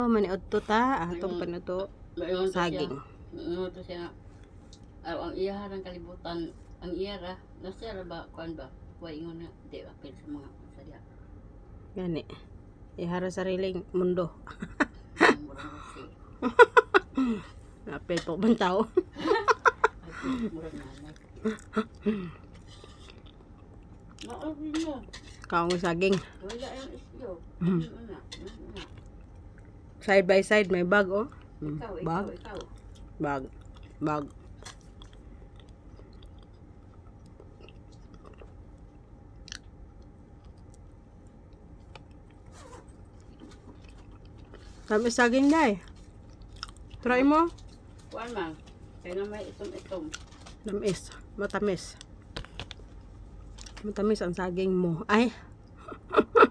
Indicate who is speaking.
Speaker 1: Oh, maniod to ta. Atong panuto. Saging.
Speaker 2: Mayon to siya. Aw ang iya harang kalibutan, ang iya ra, nasa ra ba kuan ba? Wa ingon na di apil sa mga sa diha.
Speaker 1: Gani. Ihara sariling mundo. Apel po bang tao. Kaong saging.
Speaker 2: Wala yung isyo.
Speaker 1: Mhm.
Speaker 2: Ano na? Ano na?
Speaker 1: Side by side may bag oh. Mm,
Speaker 2: Ikaw, ikaw,
Speaker 1: Bag.
Speaker 2: ikaw.
Speaker 1: Bag. Bag. Sabi saging na eh. Try mo.
Speaker 2: Kuan man. Kaya na may itom-itom.
Speaker 1: Tamis. Matamis. Matamis ang saging mo. Ay,